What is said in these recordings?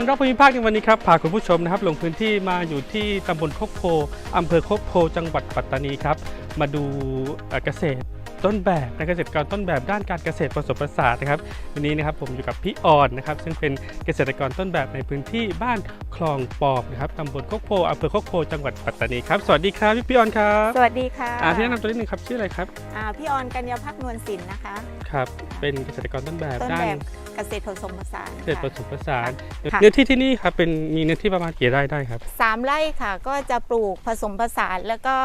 การรอบภูมิภาคในวันนี้ครับพาคุณผู้ชมนะครับ ลงพื้นที่มาอยู่ที่ตำบลโคกโพอำเภอโคกโพจังหวัดปัตตานีครับ มาดูเอ่อเกษตร ต้นแบบนะเกษตรกรต้นแบบด้านการเกษตรผสมผสานนะครับวันนี้นะครับผมอยู่กับพี่ออนนะครับ ซึ่งเป็นเกษตรกรต้นแบบในพื้นที่บ้านคลองปอบนะครับตำบลโคกโพอำเภอโคกโพจังหวัดปัตตานีครับสวัสดีครับพี่พี่ออนครับสวัสดีค่ะอ่าพี่แนะนำตัวนิดนึงครับชื่ออะไรครับอ่าพี่ออนกัญญาพักนวลศิลป์นะคะครับเป็นเกษตรกรต้นแบบต้นด้าแบนบเกษตรผสมผสานเกษตรผค่ะสมผสานค่ะ เนื้อที่ที่นี่ครับเป็นมีเนื้อที่ประมาณกี่ไร่ได้ครับ สามไร่ค่ะ ก็จะปลูกผสมผสานแล้วก็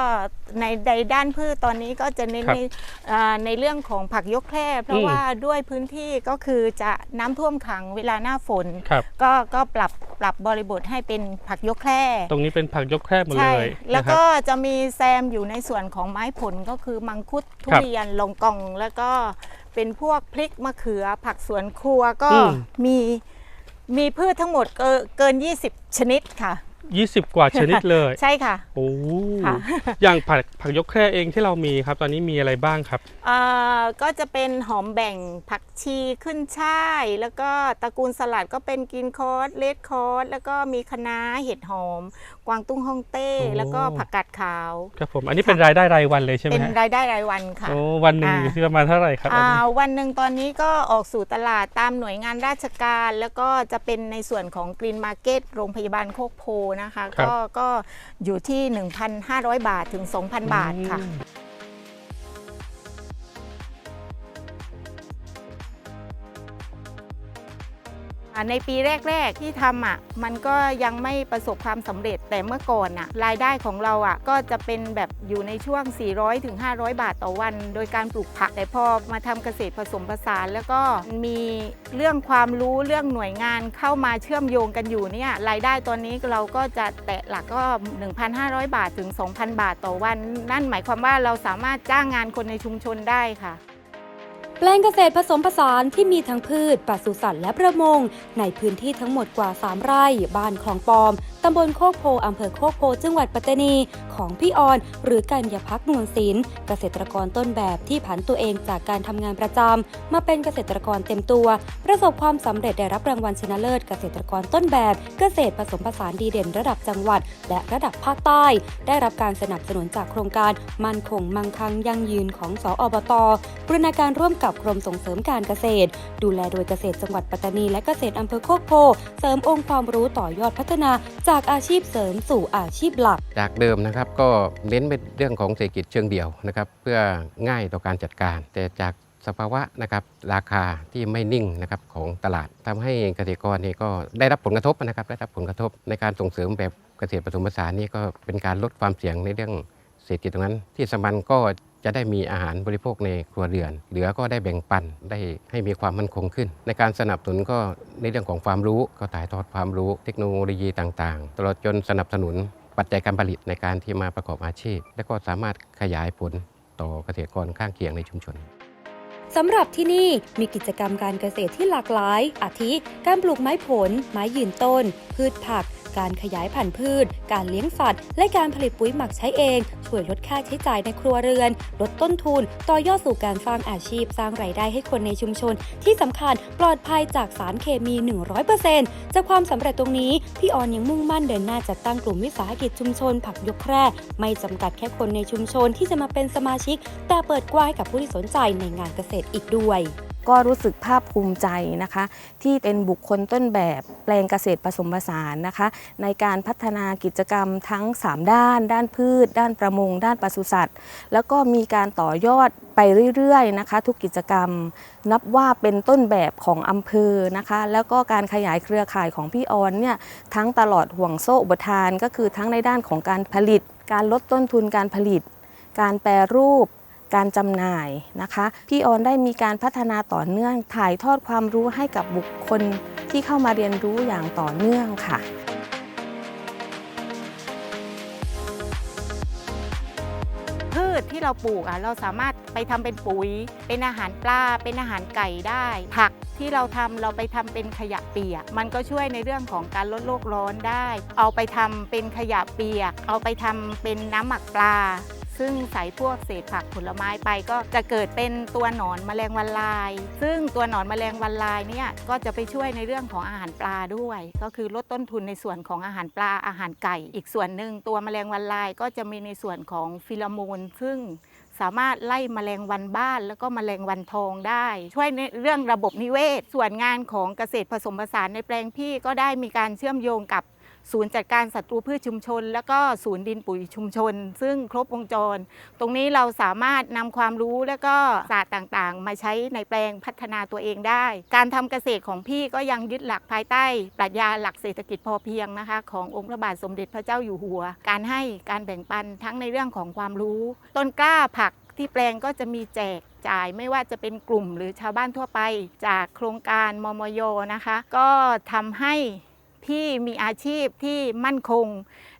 ในในด้านพืชตอนนี้ก็จะเน้นครับ ในอ่าในเรื่องของผักยกแคร่เพอืราะมว่าด้วยพื้นที่ก็คือจะน้ำท่วมขังเวลาหน้าฝนครับก็ก็ปรับปรับบริบทให้เป็นผักยกแคร่ ตรงนี้เป็นผักยกแคร่หมดใช่เลย แล้วนะครับก็จะมีแซมอยู่ในส่วนของไม้ผลก็คือมังคุดทุครับเรียนลงกองแล้วก็เป็นพวกพริกมะเขือ ผักสวนครัวก็อืมมีมีพืชทั้งหมดเกินเกิน20 ชนิดค่ะ 20 กว่าชนิดเลย ใช่ค่ะ โอ้ค่ะอย่างผักผักยกแคร่เองที่เรามีครับ ตอนนี้มีอะไรบ้างครับอ่าก็จะเป็นหอมแบ่งผักชีขึ้นช่าย แล้วก็ตระกูลสลัดก็เป็นกินคอร์สเลดคอร์สแล้วก็มีคะน้าเห็ดหอม กวางตุ้งฮ่องเต้ โอ้ แล้วก็ผักกาดขาว ครับผม อันนี้เป็นรายได้รายวันเลยใช่ไหมเป็นฮะรายได้รายวันค่ะ โอ้วันหนึ่งอ่า อยู่ที่ประมาณเท่าไหร่ครับอันอ่านี้วันหนึ่งตอนนี้ก็ออกสู่ตลาดตามหน่วยงานราชการ แล้วก็จะเป็นในส่วนของกรีนมาร์เก็ตโรงพยาบาลโคกโพนะคะครับก็ก็อยู่ที่ 1,500 บาทถึง 2,000 บาทค่ะ อืม ในปีแรก ๆ ที่ทำอะมันก็ยังไม่ประสบความสำเร็จแต่เมื่อก่อนอะรายได้ของเราอะก็จะเป็นแบบอยู่ในช่วง 400ถึง500 บาทต่อวัน โดยการปลูกผัก แต่พอมาทำเกษตรผสมผสาน แล้วก็มีเรื่องความรู้เรื่องหน่วยงานเข้ามาเชื่อมโยงกันอยู่เนี่ยรายได้ตอนนี้เราก็จะแตะหลักก็ 1,500 บาทถึง 2,000 บาทต่อวัน นั่นหมายความว่าเราสามารถจ้างงานคนในชุมชนได้ค่ะ แปลงเกษตรผสมผสานที่มีทั้งพืชปศุสัตว์และประมง ในพื้นที่ทั้งหมดกว่า 3 ไร่ บ้านคลองปอม ตำบลโคกโพอำเภอโคกโพ จังหวัดปัตตานี ของพี่ออน หรือกัญญาพักนวลศิลป์เกษตรกรต้นแบบที่ผันตัวเองจากการทำงานประจำมาเป็นเกษตรกรเต็มตัว ประสบความสำเร็จได้รับรางวัลชนะเลิศเกษตรกรต้นแบบ เกษตรผสมผสานดีเด่นระดับจังหวัด และระดับภาคใต้ ได้รับการสนับสนุนจากโครงการมั่นคงมั่งคั่งยั่งยืนของสออบตบรูรณาการร่วมกับกรมส่งเสริมการเกษตร ดูแลโดยเกษตรจังหวัดปัตตานีและเกษตรอำเภอโคกโพ เสริมองค์ความรู้ต่อยอดพัฒนาจากากอาชีพเสริมสู่อาชีพหลัก จากเดิมนะครับก็เน้นเป็นเรื่องของเศรษฐกิจเชิงเดี่ยวนะครับเพื่อง่ายต่อการจัดการ แต่จากสภาวะนะครับราคาที่ไม่นิ่งนะครับของตลาดทำให้เกษตรกรนี่ก็ได้รับผลกระทบนะครับได้รับผลกระทบในการส่งเสริมแบบเกษตรผสมผสานนี่ก็เป็นการลดความเสี่ยงในเรื่องเศรษฐกิจตรงนั้น ที่สำคัญก็ จะได้มีอาหารบริโภคในครัวเรือน เหลือก็ได้แบ่งปันได้ให้มีความมั่นคงขึ้น ในการสนับสนุนก็ในเรื่องของความรู้ก็ถ่ายทอดความรู้เทคโนโลยีต่างๆ ตลอดจนสนับสนุนปัจจัยการผลิตในการที่มาประกอบอาชีพ และก็สามารถขยายผลต่อเกษตรกรข้างเคียงในชุมชนสำหรับที่นี่มีกิจกรรมการเกษตรที่หลากหลาย อาทิ การปลูกไม้ผล ไม้ยืนต้น พืชผัก การขยายพันธุ์พืช การเลี้ยงสัตว์ และการผลิตปุ๋ยหมักใช้เอง ช่วยลดค่าใช้จ่ายในครัวเรือน ลดต้นทุน ต่อยอดสู่การสร้างอาชีพ สร้างไรายได้ให้คนในชุมชน ที่สำคัญปลอดภัยจากสารเคมี 100%จากความสำเร็จตรงนี้ พี่ออนยังมุ่งมั่นเดินหน้าจัดตั้งกลุ่มวิสาหกิจชุมชน ผักยกแคร่ไม่จำกัดแค่คนในชุมชนที่จะมาเป็นสมาชิก แต่เปิดกว้างให้กับผู้ที่สนใจในงานเกษตรอีกด้วย ก็รู้สึกภาคภูมิใจนะคะ ที่เป็นบุคคลต้นแบบแปลงเกษตรผสมผสานนะคะ ในการพัฒนากิจกรรมทั้ง 3 ด้าน ด้านพืช ด้านประมง ด้านปศุสัตว์ แล้วก็มีการต่อยอดไปเรื่อยๆนะคะ ทุกกิจกรรมนับว่าเป็นต้นแบบของอำเภอนะคะ แล้วก็การขยายเครือข่ายของพี่ออนเนี่ยทั้งตลอดห่วงโซ่อุปทานก็คือทั้งในด้านของการผลิต การลดต้นทุนการผลิต การแปรรูป การจำหน่ายนะคะ พี่ออนได้มีการพัฒนาต่อเนื่อง ถ่ายทอดความรู้ให้กับบุคคลที่เข้ามาเรียนรู้อย่างต่อเนื่องค่ะพืชที่เราปลูกอะเราสามารถไปทำเป็นปุ๋ย เป็นอาหารปลา เป็นอาหารไก่ได้ ผักที่เราทำเราไปทำเป็นขยะเปียก มันก็ช่วยในเรื่องของการลดโลกร้อนได้ เอาไปทำเป็นขยะเปียก เอาไปทำเป็นน้ำหมักปลา ซึ่งใส่พวกเศษผักผลไม้ไปก็จะเกิดเป็นตัวหนอนแมลงวันลาย ซึ่งตัวหนอนแมลงวันลายเนี่ยก็จะไปช่วยในเรื่องของอาหารปลาด้วย ก็คือลดต้นทุนในส่วนของอาหารปลาอาหารไก่ อีกส่วนหนึ่งตัวแมลงวันลายก็จะมีในส่วนของฟิโลโมน ซึ่งสามารถไล่แมลงวันบ้าน แล้วก็แมลงวันทองได้ ช่วยในเรื่องระบบนิเวศ ส่วนงานของเกษตรผสมผสานในแปลงพี่ก็ได้มีการเชื่อมโยงกับ ศูนย์จัดการศัตรูพืชชุมชน แล้วก็ศูนย์ดินปุ๋ยชุมชน ซึ่งครบวงจร ตรงนี้เราสามารถนำความรู้และก็ศาสตร์ต่างๆ มาใช้ในแปลงพัฒนาตัวเองได้ การทำเกษตรของพี่ก็ยังยึดหลักภายใต้ ปรัชญาหลักเศรษฐกิจพอเพียงนะคะ ขององค์พระบาทสมเด็จพระเจ้าอยู่หัว การให้การแบ่งปันทั้งในเรื่องของความรู้ ต้นกล้าผักที่แปลงก็จะมีแจกจ่ายไม่ว่าจะเป็นกลุ่มหรือชาวบ้านทั่วไป จากโครงการมมยนะคะ ก็ทำให้ ที่มีอาชีพที่มั่นคง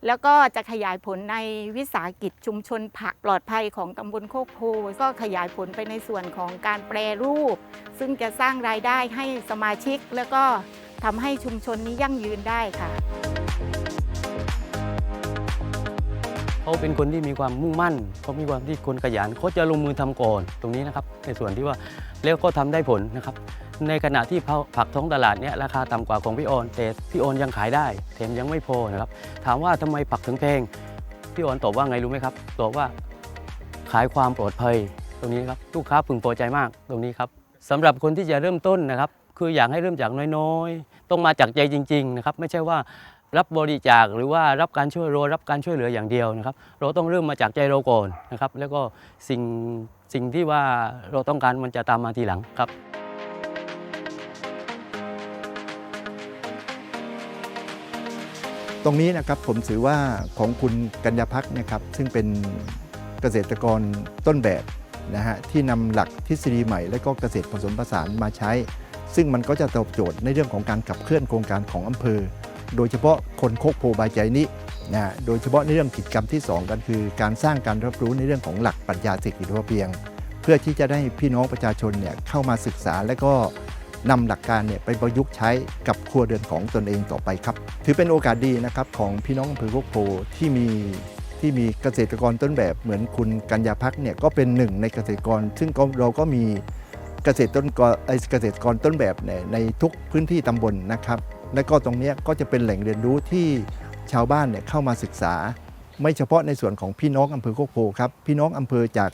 แล้วก็จะขยายผลในวิสาหกิจชุมชนผักปลอดภัยของตำบลโคกโพก็ขยายผลไปในส่วนของการแปรรูป ซึ่งจะสร้างรายได้ให้สมาชิก แล้วก็ทำให้ชุมชนนี้ยั่งยืนได้ค่ะเขาเป็นคนที่มีความมุ่งมั่นเขามีความที่คนขยันเขาจะลงมือทำก่อนตรงนี้นะครับ ในส่วนที่ว่าแล้วก็ทำได้ผลนะครับ ในขณะที่ผักท้องตลาดเนี่ยราคาต่ำกว่าของพี่ออนแต่พี่ออนยังขายได้แถมยังไม่พอนะครับ ถามว่าทำไมผักถึงแพงพี่ออนตอบว่าไงรู้ไหมครับตอบว่าขายความปลอดภัยตรงนี้ครับลูกค้าพึงพอใจมากตรงนี้ครับสำหรับคนที่จะเริ่มต้นนะครับ คืออยากให้เริ่มจากน้อยๆ ต้องมาจากใจจริง ๆ นะครับ ไม่ใช่ว่ารับบริจาคหรือว่ารับการช่วยโรรับการช่วยเหลืออย่างเดียวนะครับ เราต้องเริ่มมาจากใจเราก่อนนะครับ แล้วก็สิ่งสิ่งที่ว่าเราต้องการมันจะตามมาทีหลังครับ ตรงนี้นะครับผมถือว่าของคุณกัญญาพักนะครับซึ่งเป็นเกษตรกรต้นแบบนะฮะที่นำหลักทฤษฎีใหม่ และก็เกษตรผสมผสานมาใช้ ซึ่งมันก็จะตอบโจทย์ในเรื่องของการขับเคลื่อนโครงการของอำเภอ โดยเฉพาะคนโคกโพบายใจนี้นะฮะโดยเฉพาะในเรื่องกิจกรรมที่ 2 กันคือ การสร้างการรับรู้ในเรื่องของหลักปรัชญาเศรษฐกิจพอเพียง เพื่อที่จะได้พี่น้องประชาชนเนี่ยเข้ามาศึกษาและก็ นำหลักการเนี่ยไปประยุกต์ใช้กับครัวเรือนของตนเองต่อไปครับ ถือเป็นโอกาสดีนะครับของพี่น้องอำเภอโคกโพที่มีที่มีเกษตรกรต้นแบบเหมือนคุณกัญญาพักเนี่ยก็เป็นหนึ่งในเกษตรกร ซึ่งเราก็มีเกษตรต้นกเอ่อเกษตรกรต้นแบบเนี่ยในทุกพื้นที่ตำบลนะครับ และก็ตรงนี้ก็จะเป็นแหล่งเรียนรู้ที่ชาวบ้านเนี่ยเข้ามาศึกษา ไม่เฉพาะในส่วนของพี่น้องอำเภอโคกโพครับพี่น้องอำเภอจาก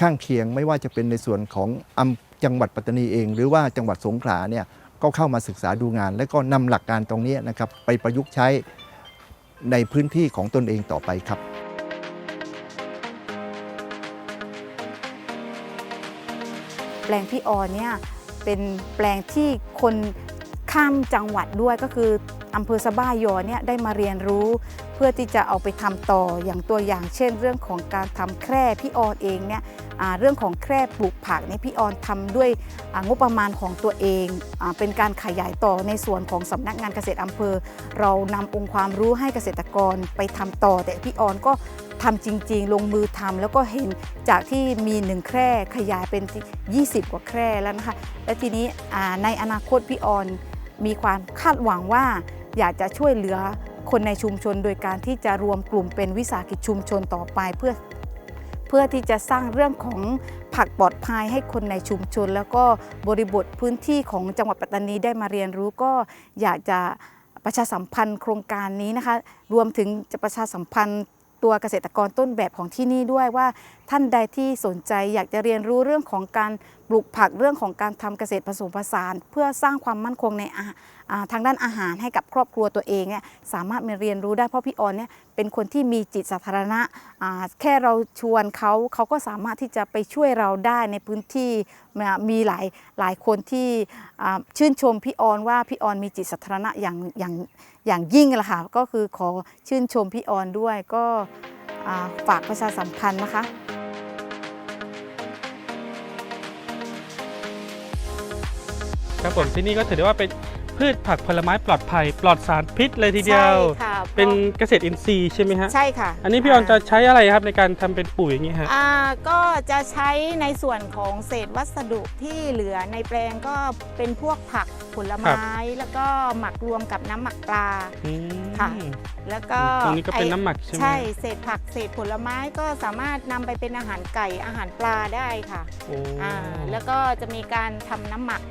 ข้างเคียงไม่ว่าจะเป็นในส่วนของอำ จังหวัดปัตตานีเอง หรือว่าจังหวัดสงขลาเนี่ยก็เข้ามาศึกษาดูงาน และก็นำหลักการตรงนี้นะครับไปประยุกต์ใช้ในพื้นที่ของตนเองต่อไปครับแปลงพี่ออนเนี่ยเป็นแปลงที่คนข้ามจังหวัดด้วยก็คืออำเภอสะบ้ายอเนี่ยได้มาเรียนรู้ เพื่อที่จะเอาไปทำต่ออย่างตัวอย่างเช่น เรื่องของการทำแคร่พี่ออนเองเนี่ย เรื่องของแคร่ปลูกผักเนี่พี่ออนทำด้วยงบประมาณของตัวเองอเป็นการขยายต่อในส่วนของสำนักงานเกษตรอำเภอ เรานำองค์ความรู้ให้เกษตรกรไปทำต่อ แต่พี่ออนก็ทำจริง ๆ ลงมือทำแล้วก็เห็นจากที่มีหนึ่งแคร่ขยายเป็น 20 กว่าแคร่แล้วนะคะ และทีนี้ในอนาคตพี่ออนมีความคาดหวังว่าอยากจะช่วยเหลือคนในชุมชนโดยการที่จะรวมกลุ่มเป็นวิสาหกิจชุมชนต่อไปเพื่อ เพื่อที่จะสร้างเรื่องของผักปลอดภัยให้คนในชุมชน แล้วก็บริบทพื้นที่ของจังหวัดปัตตานีได้มาเรียนรู้ก็อยากจะประชาสัมพันธ์โครงการนี้นะคะ รวมถึงจะประชาสัมพันธ์ตัวเกษตรกรต้นแบบของที่นี่ด้วยว่าท่านใดที่สนใจอยากจะเรียนรู้เรื่องของการ ปลูกผักเรื่องของการทำเกษตรผสมผสาน เพื่อสร้างความมั่นคงในทางด้านอาหารให้กับครอบครัวตัวเองเนี่ยสามารถมาเรียนรู้ได้เพราะพี่ออนเนี่ยเป็นคนที่มีจิตสาธารณะแค่เราชวนเขาเขาก็สามารถที่จะไปช่วยเราได้ในพื้นที่มีหลายหลายคนที่ชื่นชมพี่ออนว่าพี่ออนมีจิตสาธารณะอย่างอย่างอย่างยิ่งแหละค่ะก็คือขอชื่นชมพี่ออนด้วยก็ฝากประชาสัมพันธ์นะคะ ครับผมที่นี่ก็ถือได้ว่าเป็นพืชผักผลไม้ปลอดภัย ปลอดสารพิษเลยทีเดียว ใช่ค่ะเป็นเกษตรอินทรีย์ใช่ไหมฮะ ใช่ค่ะอันนี้พี่ออนจะใช้อะไรครับในการทำเป็นปุ๋ยอย่างนี้ฮะ อ่าก็จะใช้ในส่วนของเศษวัสดุที่เหลือในแปลงก็เป็นพวกผักผลไม้ แล้วก็หมักรวมกับน้ำหมักปลา อืมค่ะ แล้วก็ตรงนี้ก็เป็นไอ้น้ำหมักใช่ไหมใช่เศษผักเศษผลไม้ก็สามารถนำไปเป็นอาหารไก่อาหารปลาได้ค่ะโอ้อ่าแล้วก็จะมีการทำน้ำหมัก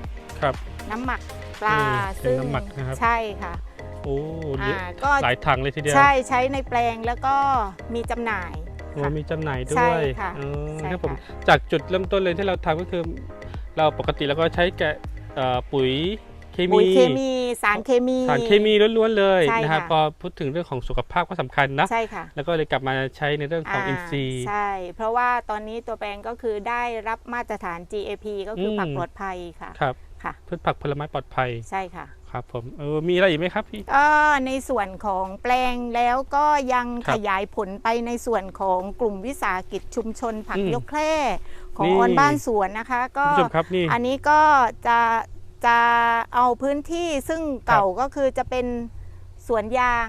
ครับ น้ำหมักปลานี่เป็นซึ่งน้ำหมักนะครับ ใช่ค่ะ โอ้เยอ่าอะก็หลายถังเลยทีเดียวใช่ใช้ในแปลงแล้วก็มีจำหน่าย โอ้ค่ะมีจำหน่ายด้ใช่วยค่ะอ๋อใช่ครับผมค่ะ จากจุดเริ่มต้นเลยที่เราทำก็คือ เราปกติเราก็ใช้แกะเอ่อปุ๋ยเคมีปุ๋ยเคมีสารเคมี สารเคมีล้วนๆเลยใช่นะครับค่ะ พอพูดถึงเรื่องของสุขภาพก็สำคัญนะ ใช่ค่ะแล้วก็เลยกลับมาใช้ในเรื่องของอินทรีย์ ใช่ เพราะว่าตอนนี้ตัวแปลงก็คือได้รับมาตรฐาน GAP ก็คืออม ผักปลอดภัยค่ะ ครับ ค่ะพืชผักผลไม้ปลอดภัยใช่ค่ะครับผมเออมีอะไรอีกไหมครับพี่ก็ในส่วนของแปลงแล้วก็ยังครัขบยายผลไปในส่วนของกลุ่มวิสาหกิจชุมชนผักอืมยกแคร่ของนี่ออนบ้านสวนนะคะ ก็คุณผู้ชมครับนี่อันนี้ก็จะจะเอาพื้นที่ซึ่งเก่าก็คือจะเป็นสวนยาง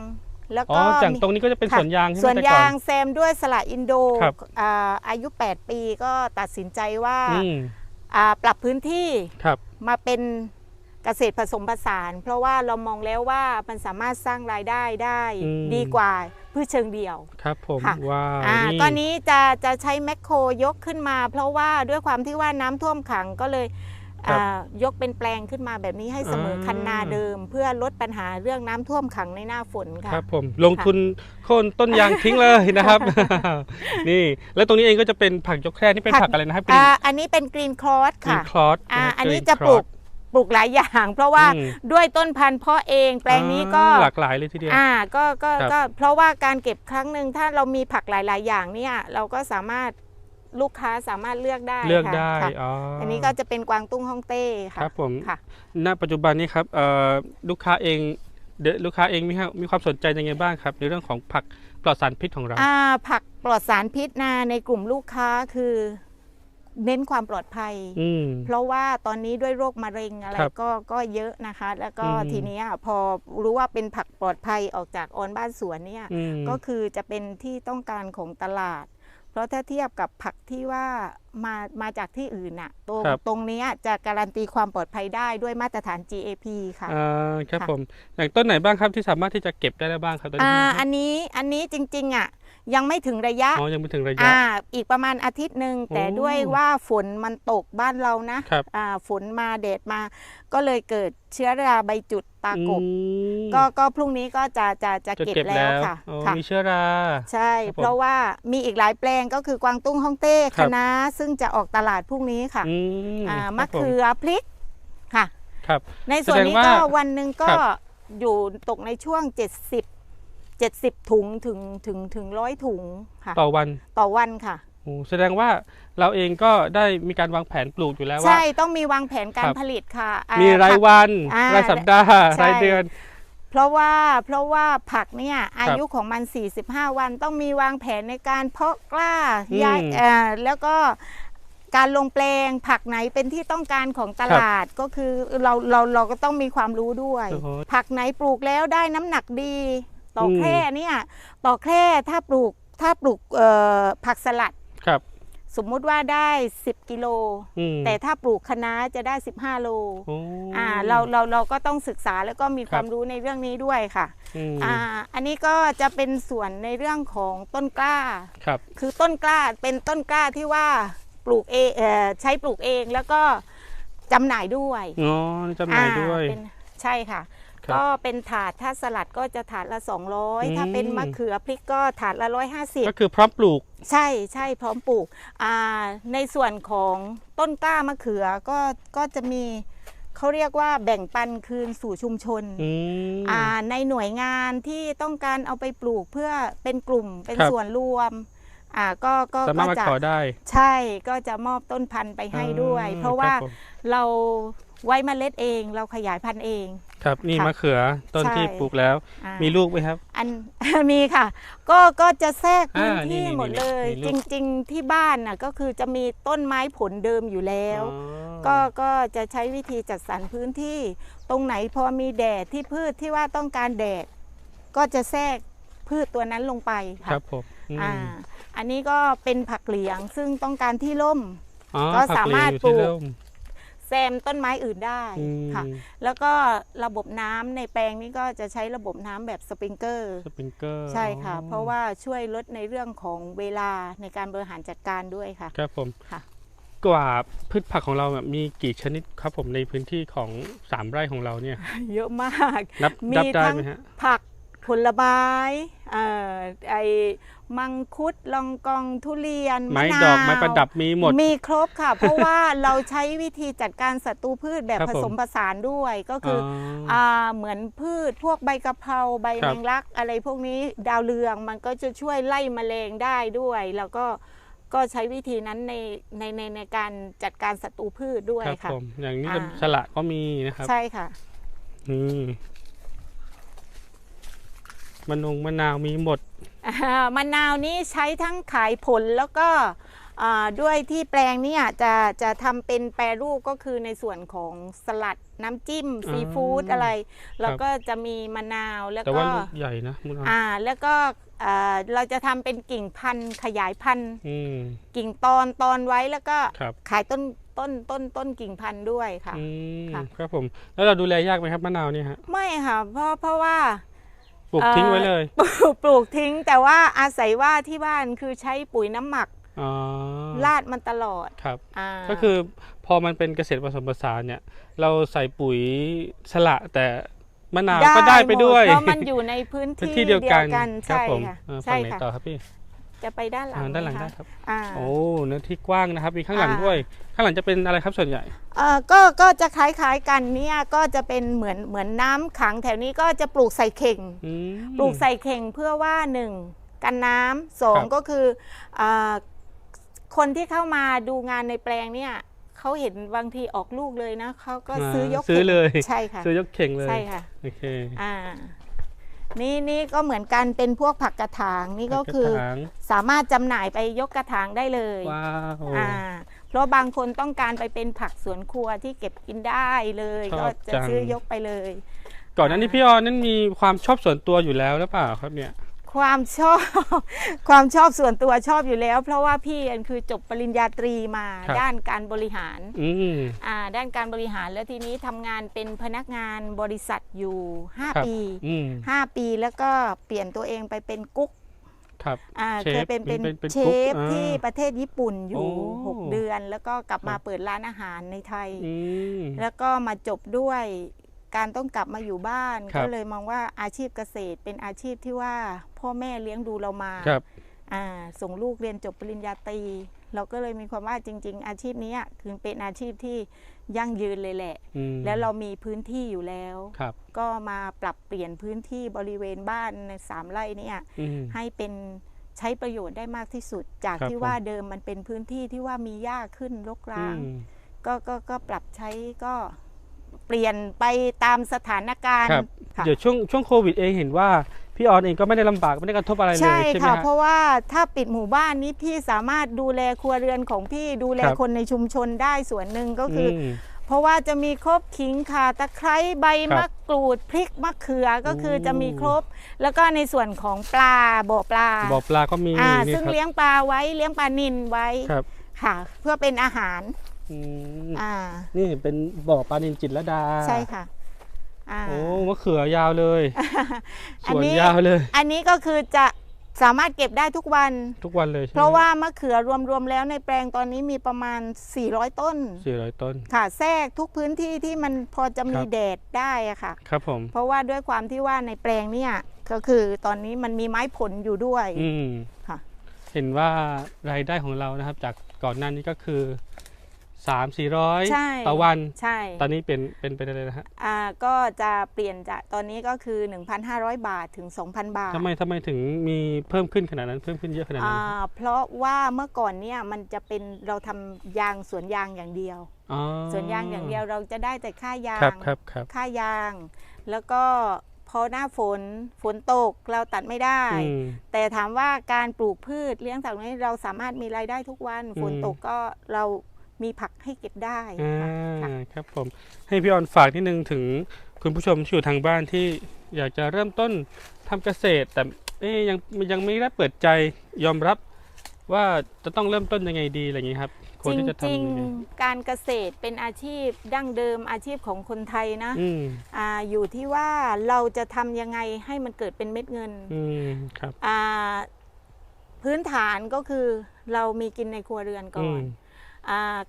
แล้วอ๋อก็จากมีตรงนี้ก็จะเป็นค่ะสวนยางใช่ไหมสวนแต่ก่ยาอนงแซมด้วยสละอินโดครับอ่าอายุ 8 ปีก็ตัดสินใจว่าอืมอ่าปรับพื้นที่ครับ มาเป็นเกษตรผสมผสาน เพราะว่าเรามองแล้วว่ามันสามารถสร้างรายได้ได้อืม ดีกว่าพืชเชิงเดี่ยว ครับผมค่ะ ว้าวอ่านี่ก็นี้จะจะใช้แมคโครยกขึ้นมา เพราะว่าด้วยความที่ว่าน้ำท่วมขังก็เลยอ่า ยกเป็นแปลงขึ้นมาแบบนี้ให้เสมอคันนาเดิม เพื่อลดปัญหาเรื่องน้ำท่วมขังในหน้าฝนค่ะครับผมลงทุนโค่นต้นยางทิ้งเลยนะครับ นี่ แล้วตรงนี้เองก็จะเป็นผักยกแคร่นี่เป็นผักผักอะไรนะครับอ่าอันนี้เป็นกรีนครอสกรีนค่ะคลอสอ่าอันนี้จะปลูกปลูกหลายอย่างเพราะว่าอืมด้วยต้นพันธุ์เพาะเองแปลงนี้ก็หลากหลายเลยทีเดียวอ่าก็ก็ครับก็เพราะว่าการเก็บครั้งหนึ่งถ้าเรามีผักหลาย ๆ อย่างเนี่ยเราก็สามารถ ลูกค้าสามารถเลือกได้เลือกค่ะได้ค่ะอ๋ออัอันนี้ก็จะเป็นกวางตุ้งฮ่องเต้ค่ะ ครับผมค่ะ ณปัจจุบันนี้ครับเอ่อลูกค้าเองเดอะลูกค้าเองมีครับมีความสนใจยังไงบ้างครับ ในเรื่องของผักปลอดสารพิษของเรา อ่าผักปลอดสารพิษนะในกลุ่มลูกค้าคือ เน้นความปลอดภัย อืม เพราะว่าตอนนี้ด้วยโรคมะเร็งอะไรครับก็ก็เยอะนะคะ แล้วก็อืม ทีเนี้ยพอรู้ว่าเป็นผักปลอดภัยออกจากออนบ้านสวนเนี่ย อืมก็คือจะเป็นที่ต้องการของตลาด เพราะถ้าเทียบกับผักที่ว่ามามาจากที่อื่นน่ะตรงครับตรงเนี้ยจะการันตีความปลอดภัยได้ด้วยมาตรฐาน GAP ค่ะอ่าครับค่ะผมอย่างต้นไหนบ้างครับที่สามารถที่จะเก็บได้แล้วบ้างครับตอนอ่านี้อันนี้อันนี้จริงๆอะ ยังไม่ถึงระยะอ๋อยังไม่ถึงระยะ อ่าอีกประมาณอาทิตย์หนึ่งแต่โอ้ด้วยว่าฝนมันตกบ้านเรานะครับอ่าฝนมาแดดมา ก็เลยเกิดเชื้อราใบจุดตากบ อืมก็ก็พรุ่งนี้ก็จะจะจะจะเก็บเก็บแล้แล้ววค่ะอ๋อค่ะ มีเชื้อรา ใช่ ครับผมเพราะว่ามีอีกหลายแปลงก็คือกวางตุ้งฮ่องเต้ครัคะบ น้าซึ่งจะออกตลาดพรุ่งนี้ค่ะอืมอ่าครับมะเขือพริกค่ะ ครับ ในส่วนนี้แสดงก็ว่าวันหนึ่งก็ครับ อยู่ตกในช่วง 70 70 ถุงถึงถึงถึงร้อยถุงค่ะต่อวันต่อวันค่ะโอ้แสดงว่าเราเองก็ได้มีการวางแผนปลูกอยู่แล้วว่า ใช่ต้องมีวางแผนกาครรับผลิตค่ะอ่มีรายผักวันอ่ารายสัปดาห์ใช่รายเดือน เพราะว่าเพราะว่าผักเนี่ยอายุของมัน 45 วันต้องมีวางแผนในการเพาะกล้าอืมย้ายเอ่อแล้วก็การลงแปลงผักไหนเป็นที่ต้องการของตลาดก็คือเราเราเราก็ต้องมีความรู้ด้วยโอ้โหผักไหนปลูกแล้วได้น้ำหนักดี ต่ออม แคร่เนี่ยต่อแคร่ถ้าปลูกถ้าปลูกเอ่อผักสลัด ครับ สมมุติว่าได้ 10 กิโล อืมแต่ถ้าปลูกคะน้าจะได้ 15 โลโอ้ อ่าเราเราเราก็ต้องศึกษาแล้วก็มีครับความรู้ในเรื่องนี้ด้วยค่ะอืมอ่าอันนี้ก็จะเป็นส่วนในเรื่องของต้นกล้า ครับ คือต้นกล้าเป็นต้นกล้าที่ว่าปลูกเองเอ่อใช้ปลูกเองแล้วก็จำหน่ายด้วยอ๋อจำหน่ายด้วยอ่าเป็นใช่ค่ะ ครับก็เป็นถาดถ้าสลัดก็จะถาดละอืม200 ถ้าเป็นมะเขือพริกก็ถาดละ ก็คือพร้อมปลูก 150 ใช่ใช่พร้อมปลูกอ่าในส่วนของต้นกล้ามะเขือก็ก็จะมีเขาเรียกว่าแบ่งปันคืนสู่ชุมชน อืม อ่าในหน่วยงานที่ต้องการเอาไปปลูกเพื่อเป็นกลุ่มเป็นครับ ส่วนรวมอ่าก็ก็สามารถมาจะขอได้ ใช่ก็จะมอบต้นพันธุ์ไปให้ด้วย อ่เพราะว่าคบผม เราไว้เมล็ดเองเราขยายพันธุ์เอง ครับนี่ค่ะมะเขือต้นใช่ ที่ปลูกแล้ว อ่ามีลูกไหมครับ อัน มีค่ะ ก็ก็จะแทรกพื้นอ่านี่ที่นี่หมดเลยมีลูจกริง ๆ ที่บ้านน่ะก็คือจะมีต้นไม้ผลเดิมอยู่แล้ว อ๋อ ก็ก็จะใช้วิธีจัดสรรพื้นที่ ตรงไหนพอมีแดดที่พืชที่ว่าต้องการแดด ก็จะแทรกพืชตัวนั้นลงไปคค่ะรับผมอืมอ่า อันนี้ก็เป็นผักเหลียงซึ่งต้องการที่ร่ม อ๋อก็ผัสามารถเลี้ยงอยู่ที่ปลูกร่ม แซมต้นไม้อื่นได้อืมค่ะ แล้วก็ระบบน้ำในแปลงนี้ก็จะใช้ระบบน้ำแบบสปริงเกอร์สปริงเกอร์ใช่ค่ะอ๋อเพราะว่าช่วยลดในเรื่องของเวลาในการบริหารจัดการด้วยค่ะครับผมค่ะ กว่าพืชผักของเราแบบมีกี่ชนิดครับผมในพื้นที่ของสามไร่ของเราเนี่ย เยอะมากนับมีนับได้ทั้งไหมฮะผัก ผลไม้เอ่อไอ้มังคุดลองกองทุเรียนไม้มะนาวดอกไม้ประดับมีหมด มีครบค่ะ เพราะว่าเราใช้วิธีจัดการศัตรูพืชแบบครับผผมสมผสานด้วยก็คืออออ่าเหมือนพืชพวกใบกะเพราใบครัแมบงลัก อะไรพวกนี้ดาวเรืองมันก็จะช่วยไล่แมลงได้ด้วย แล้วก็ก็ใช้วิธีนั้นในในในในการจัดการศัตรูพืชด้วยครับค่ะ ผมอย่างนี้อ่าก็สละก็มีนะครับ ใช่ค่ะนี่มะนงมะนาวมีหมดอ่ามะนาวนี่ใช้ทั้งขายผลแล้วก็อ่าด้วยที่แปลงเนี่ยจะจะทำเป็นแปรรูปก็คือในส่วนของสลัดน้ำจิ้มซีฟู้ดอะไร แล้วก็จะมีมะนาวแล้วแต่ก็ว่าลูกใหญ่นะมะนาวอ่าแล้วก็อ่าเราจะทำเป็นกิ่งพันธุ์ขยายพันธุ์ อืม กิ่งตอนตอนไว้แล้วก็ครับ ขายต้นต้นต้นต้นกิ่งพันธุ์ด้วยค่ะ อืมค่ะ ครับผม แล้วเราดูแลยากไหมครับมะนาวเนี่ยฮะ ไม่ค่ะเพราะเพราะว่า ปลูกทิ้งไว้เลยปลูกปลูกทิ้งแต่ว่าอาศัยว่าที่บ้านคือใช้ปุ๋ยน้ำหมักอ๋อราดมันตลอดครับอ่าก็คือพอมันเป็นเกษตรผสมผสานเนี่ย เราใส่ปุ๋ยสละแต่มะนาวก็ได้ไปด้วยหมเพราะมันอยู่ในพื้นพื้นที่ที่เดียวกันครัใช่ผมค่ะเออฝั่ใช่งไหนค่ะต่อครับพี่ จะไปด้านหลังอ่าด้านหลังไหมได้คะครับ อ่า โอ้เนื้อที่กว้างนะครับ มีข้างหลังอ่า ด้วย ข้างหลังจะเป็นอะไรครับส่วนใหญ่ เอ่อก็ก็จะคล้ายๆกันเนี่ยก็จะเป็นเหมือนเหมือนน้ำขังแถวนี้ก็จะปลูกใส่เข่ง อืม ปลูกใส่เข่งเพื่อว่าหนึ่งกันน้ำสองครับ ก็คืออาคนที่เข้ามาดูงานในแปลงเนี่ยเขาเห็นบางทีออกลูกเลยนะเขาก็ซื้อยกซื้อข่งเลย ใช่ค่ะ ซื้อยกเข่งเลย ใช่ค่ะโอเค อ่า นี่นี่ก็เหมือนกันเป็นพวกผักกระถางนี่ก็คือกระถาง สามารถจำหน่ายไปยกกระถางได้เลยว้าวอ่าเพราะบางคนต้องการไปเป็นผักสวนครัวที่เก็บกินได้เลยชอบก็จะจัง ซื้อยกไปเลย ก่อนหน้านี้พี่ออนนั้นมีความชอบส่วนตัวอยู่แล้วหรือเปล่าครับเนี่ย ความชอบ ความชอบส่วนตัวชอบอยู่แล้ว เพราะว่าพี่อันคือจบปริญญาตรีมาครับ ด้านการบริหารอืม อ่าด้านการบริหารแล้วทีนี้ทำงานเป็นพนักงานบริษัทอยู่ ครับ 5 ปี อืม5 ปีแล้วก็เปลี่ยนตัวเองไปเป็นกุ๊กครับ อ่าเชฟเคยเป็นเป็นเป็นเป็นเชกุ๊กฟอ่าที่ประเทศญี่ปุ่นอยู่ โอ้6 เดือน แล้วก็กลับมาครับ เปิดร้านอาหารในไทย อืม แล้วก็มาจบด้วย การต้องกลับมาอยู่บ้าน ครับก็เลยมองว่าอาชีพเกษตรเป็นอาชีพที่ว่าพ่อแม่เลี้ยงดูเรามาครับ อ่าส่งลูกเรียนจบปริญญาตรีเราก็เลยมีความว่าจริง ๆ อาชีพนี้อะคือเป็นอาชีพที่ยั่งยืนเลยแหละ อืมแล้วเรามีพื้นที่อยู่แล้ว ครับก็มาปรับเปลี่ยนพื้นที่บริเวณบ้านในสามไร่เนี่ย อืม ให้เป็นใช้ประโยชน์ได้มากที่สุด จากครับที่ผมว่าเดิมมันเป็นพื้นที่ที่ว่ามีหญ้าขึ้นรกอืร้างมก็ก็ก็ปรับใช้ก็ เปลี่ยนไปตามสถานการณ์ครับค่ะ เดี๋ยวช่วงช่วงโควิดเองเห็นว่าพี่ออนเองก็ไม่ได้ลำบากไม่ได้กระทบอะไรเลยใช่ใช่ไหมค่ะ ฮะ เพราะว่าถ้าปิดหมู่บ้านนี้พี่สามารถดูแลครัวเรือนของพี่ดูแลครับ คนในชุมชนได้ส่วนหนึ่งก็คืออม เพราะว่าจะมีครบขิงข่าตะไคร้ใบครับมะกรูดพริกมะเขือก็คือโอ้จะมีครบ แล้วก็ในส่วนของปลาบ่อปลาบ่อปลาก็มีอ่านี่ซึ่งครับเลี้ยงปลาไว้เลี้ยงปลานิลไว้ครับ ค่ะ เพื่อเป็นอาหาร อืมอ่า นี่เป็นบ่อปลานินจิตรลดาใช่ค่ะอ่า โอ้มะเขือยาวเลยอันสวนนี้ ยาวเลย อันนี้ก็คือจะสามารถเก็บได้ทุกวัน ทุกวันเลยใช่ไหมเพราะว่ามะเขือรวมๆแล้วในแปลงตอนนี้มีประมาณ 400 ต้น สี่ร้อยต้น ค่ะแทรกทุกพื้นที่ที่มันพอจะมีครับ แดดได้อะค่ะ ครับผม เพราะว่าด้วยความที่ว่าในแปลงเนี่ยก็คือตอนนี้มันมีไม้ผลอยู่ด้วย อืมค่ะ เห็นว่ารายได้ของเรานะครับ จากก่อนหน้านี้ก็คือ สามสี่ร้อยใช่ต่อวัน ใช่ตอนนี้เป็นเป็นเป็นอะไรนะฮะอ่าก็จะเปลี่ยนจากตอนนี้ก็คือ 1,500 บาทถึง 2,000 บาททำไมทำไมถึงมีเพิ่มขึ้นขนาดนั้นเพิ่มขึ้นเยอะขนาดอ่านั้นเพราะว่าเมื่อก่อนเนี่ยมันจะเป็นเราทำยางสวนยางอย่างเดียว อ๋อสวนยางอย่างเดียวเราจะได้แต่ค่ายาครับงครับครับ ค่ายาง แล้วก็พอหน้าฝนฝนตกเราตัดไม่ได้ อืม แต่ถามว่าการปลูกพืชเลี้ยงสัตว์นี้เราสามารถมีรายได้ทุกวันอืมฝนตกก็เรา มีผักให้เก็บได้อ่ค่ะค่ะาครับผมให้พี่ออนฝากนิดนึงถึงคุณผู้ชมที่อยู่ทางบ้านที่อยากจะเริ่มต้นทำเกษตร แต่เอ๊ยยังยังไม่ได้เปิดใจยอมรับ ว่าจะต้องเริ่มต้นยังไงดีอะไรอย่างนี้ครับคจวรที่จะทำริงยังไงๆ การเกษตรเป็นอาชีพดั้งเดิมอาชีพของคนไทยนะอืมอาอยู่ที่ว่าเราจะทำยังไงให้มันเกิดเป็นเม็ดเงินอืมครับอ่าพื้นฐานก็คือเรามีกินในครัวเรือนก่อือมนอา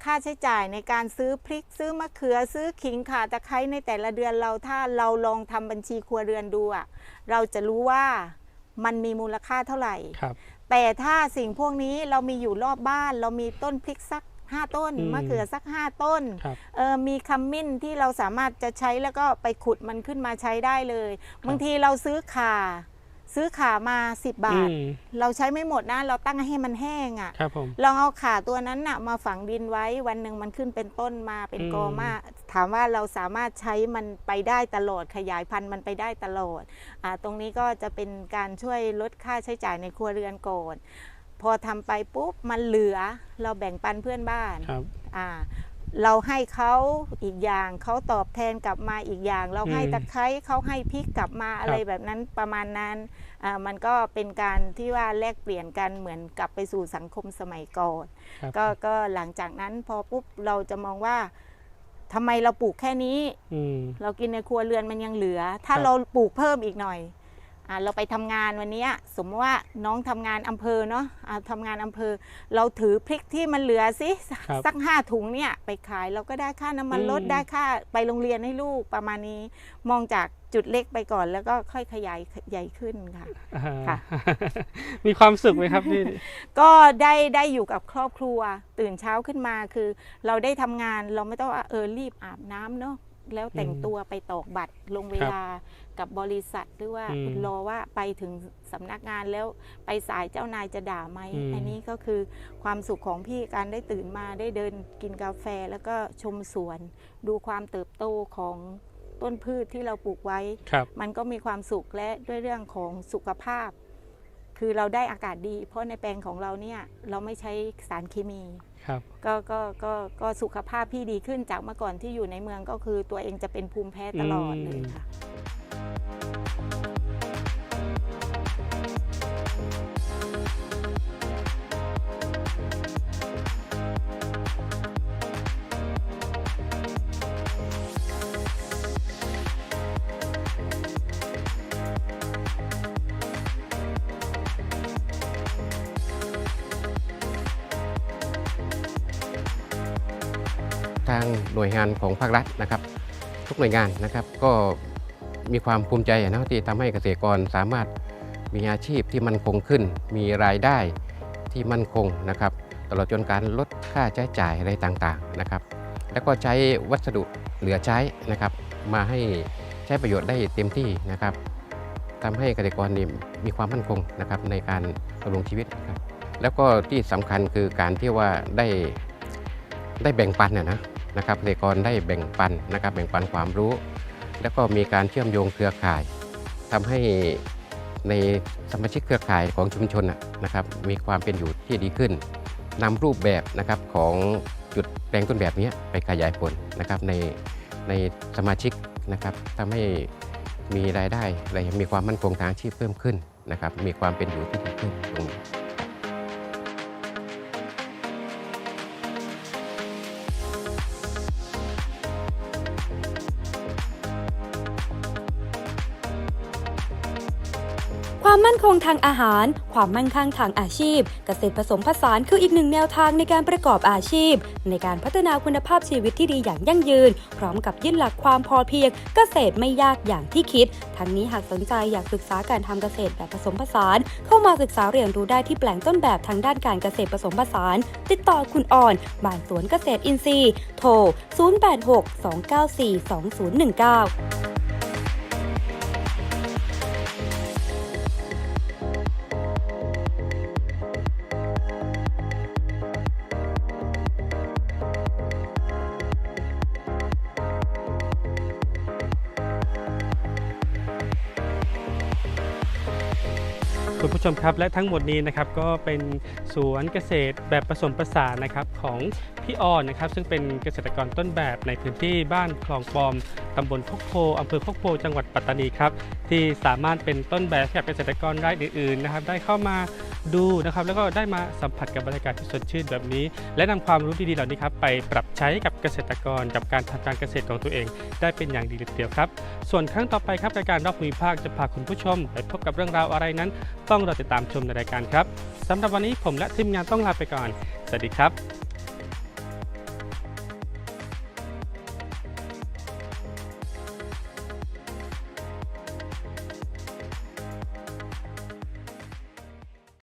ค่าใช้จ่ายในการซื้อพริกซื้อมะเขือซื้อขิงข่าตะไคร้ในแต่ละเดือนเราถ้าเราลองทำบัญชีครัวเรือนดูอะเราจะรู้ว่ามันมีมูลค่าเท่าไหร่ครับแต่ถ้าสิ่งพวกนี้เรามีอยู่รอบบ้าน เรามีต้นพริกสัก5ต้นอืมมะเขือสัก5ต้นครับเออมีขมิ้นที่เราสามารถจะใช้แล้วก็ไปขุดมันขึ้นมาใช้ได้เลย บางทีเราซื้อข่า ซื้อข่ามา 10 บาท อืมเราใช้ไม่หมดนะ เราตั้งให้มันแห้งอะ่ะ ครับผม ลองเอาข่าตัวนั้นน่ะมาฝังดินไว้วันหนึ่งมันขึ้นเป็นต้นมาเป็นอืม กอมา ถามว่าเราสามารถใช้มันไปได้ตลอดขยายพันธุ์มันไปได้ตลอดอาตรงนี้ก็จะเป็นการช่วยลดค่าใช้จ่ายในครัวเรือนก่อนพอทำไปปุ๊บมันเหลือ เราแบ่งปันเพื่อนบ้านครับ อ่า เราให้เขาอีกอย่างเขาตอบแทนกลับมาอีกอย่าง เราให้อืมตะไคร้เขาให้พริกกลับมาอะไรแบบนั้นประมาณนั้นอ่ามันก็เป็นการที่ว่าแลกเปลี่ยนกันเหมือนกลับไปสู่สังคมสมัยก่อนครับก็ก็หลังจากนั้นพอปุ๊บเราจะมองว่าทำไมเราปลูกแค่นี้อืมเรากินในครัวเรือนมันยังเหลือ ถ้าครับเราปลูกเพิ่มอีกหน่อยอ่า เราไปทำงานวันเนี้ยสมมติว่าน้องทำงานอำเภอเนาะอ่าทำงานอำเภอ เราถือพริกที่มันเหลือสิสักครับสักห้าถุงเนี่ยไปขายเราก็ได้ค่าน้ำมันรถอืมได้ค่าไปโรงเรียนให้ลูกประมาณนี้มองจากจุดเล็กไปก่อนแล้วก็ค่อยขยายใหญ่ขึ้นค่ะอ่าค่ะ มีความสุขไหมครับพี่ ก็ได้ได้อยู่กับครอบครัว ตื่นเช้าขึ้นมาคือ เราได้ทำงานเราไม่ต้องว่าเออรีบอาบน้ำเนาะแล้วแต่งอืมตัวไปตอกบัตรลงเวลา กับบริษัทหรือว่าอืมรอว่าไปถึงสำนักงานแล้วไปสายเจ้านายจะด่าไหมอืม อันนี้ก็คือความสุขของพี่การได้ตื่นมาได้เดินกินกาแฟแล้วก็ชมสวน ดูความเติบโตของต้นพืชที่เราปลูกไว้ ครับ มันก็มีความสุขและด้วยเรื่องของสุขภาพ คือเราได้อากาศดี เพราะในแปลงของเราเนี่ยเราไม่ใช้สารเคมี ครับ ก็ก็ก็ก็สุขภาพพี่ดีขึ้นจากเมื่อก่อนที่อยู่ในเมืองก็คือตัวเองจะเป็นภูมิแพ้ตลอดเลยค่ะ น่วยงานของภาครัฐนะครับ ทุกหน่วยงานนะครับ ก็มีความภูมิใจนะที่ทำให้เกษตรกรสามารถมีอาชีพที่มั่นคงขึ้น มีรายได้ที่มั่นคงนะครับ ตลอดจนการลดค่าใช้จ่ายอะไรต่างๆนะครับ แล้วก็ใช้วัสดุเหลือใช้นะครับ มาให้ใช้ประโยชน์ได้เต็มที่นะครับทำให้เกษตรกรนี่มีความมั่นคงนะครับในการดำรงชีวิตครับแล้วก็ที่สำคัญคือการที่ว่าได้ได้แบ่งปันนะนะ นะครับเกษตรกรได้แบ่งปันนะครับแบ่งปันความรู้ แล้วก็มีการเชื่อมโยงเครือข่ายทำให้ในสมาชิกเครือข่ายของชุมชนนะครับมีความเป็นอยู่ที่ดีขึ้นนำรูปแบบนะครับของจุดแปลงต้นแบบนี้ไปขยายผลนะครับในในสมาชิกนะครับทำให้มีรายได้และมีความมั่นคงทางอาชีพเพิ่มขึ้นนะครับมีความเป็นอยู่ที่ดีขึ้นตรงนี้ ความมั่นคงทางอาหาร ความมั่งคั่งทางอาชีพ เกษตรผสมผสานคืออีกหนึ่งแนวทางในการประกอบอาชีพ ในการพัฒนาคุณภาพชีวิตที่ดีอย่างยั่งยืน พร้อมกับยึดหลักความพอเพียง เกษตรไม่ยากอย่างที่คิด ทั้งนี้หากสนใจอยากศึกษาการทำเกษตรแบบผสมผสาน เข้ามาศึกษาเรียนรู้ได้ที่แปลงต้นแบบทางด้านการเกษตรผสมผสาน ติดต่อคุณอ่อนบ้านสวนเกษตรอินทรีย์ โทร 0862942019 คุณผู้ชมครับและทั้งหมดนี้นะครับก็เป็นสวนเกษตรแบบผสมผสานนะครับของพี่ออนนะครับ ซึ่งเป็นเกษตรกรต้นแบบในพื้นที่บ้านคลองปอมตำบลโคกโพอำเภอโคกโพจังหวัดปัตตานีครับที่สามารถเป็นต้นแบบให้กับเกษตรกรรายอื่นๆนะครับ ได้เข้ามา ดูนะครับแล้วก็ได้มาสัมผัสกับบรรยากาศที่สดชื่นแบบนี้ และนำความรู้ดีๆเหล่านี้ครับไปปรับใช้กับเกษตรกรกับการทำการเกษตรของตัวเอง ได้เป็นอย่างดีเลยทีเดียวครับ ส่วนครั้งต่อไปครับรายการรอบภูมิภาคจะพาคุณผู้ชมไปพบกับเรื่องราวอะไรนั้น ต้องรอติดตามชมในรายการครับสำหรับวันนี้ผมและทีมงานต้องลาไปก่อนสวัสดีครับ